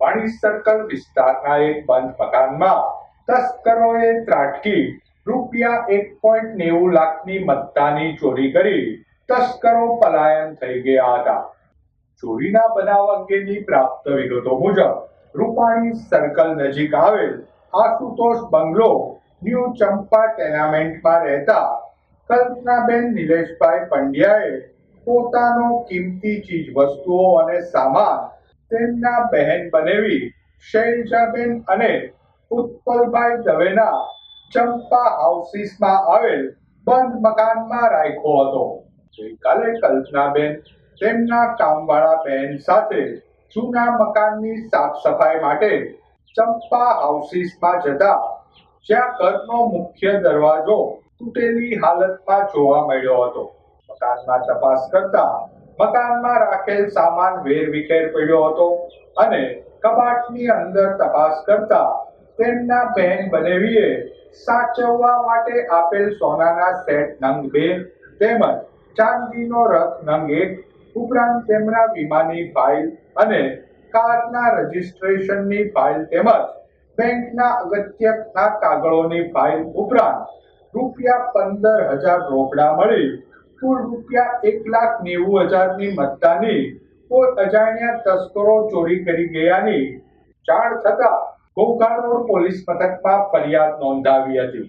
વાણી સર્કલ વિસ્તારના એક બંધ મકાનમાં. તસ્કરોએ ત્રાટકી. રૂપિયા એક પોઈન્ટ નેવું લાખની મત્તાની ચોરી કરી. તસ્કરો પલાયન થઈ ગયા હતા. ચોરીના બનાવ અંગેની પ્રાપ્ત વિગતો મુજબ, રૂપાણી સર્કલ નજીક આવેલ આશુતોષ બંગલો ન્યૂ ચંપા ટેનામેન્ટમાં રહેતા કલ્પનાબેન નિલેશભાઈ પંડ્યાએ પોતાનો કિંમતી ચીજ વસ્તુઓ અને સામાન તેમના બહેન બનેવી શૈલજાબેન અને ઉત્પલભાઈ દવેના ચંપા હાઉસીસમાં આવેલ બંધ મકાનમાં રાખ્યો હતો. ગઈકાલે કલ્પનાબેન તેમના કામવાળા બહેન સાથે જૂના મકાનની સાફ સફાઈ માટે ચંપા હાઉસીસમાં જતા જ્યાં ઘરનો મુખ્ય દરવાજો તૂટેલી હાલતમાં જોવા મળ્યો હતો. મકાનમાં તપાસ કરતા મકાનમાં રાખેલ સામાન વેરવિખેર પડ્યો હતો અને કબાટની અંદર તપાસ કરતા તેમના બહેન બનેવીએ સાચવવા માટે આપેલ સોનાના સેટ નંગ બે તેમજ ચાંદીનો રથ નંગ એક, ઉપરાંત તેમના વીમાની ફાઇલ અને કારના રજિસ્ટ્રેશનની ફાઇલ તેમજ બેંકના અગત્યના કાગળોની ફાઇલ ઉપરાંત રૂપિયા પંદર હજાર રોકડા મળી. કુલ રૂપિયા એક લાખ નેવું હજારની મત્તાની કોઈ અજાણ્યા તસ્કરો ચોરી કરી ગયાની જાણ થતા ઘોઘા પોલીસ મથકમાં ફરિયાદ નોંધાવી હતી.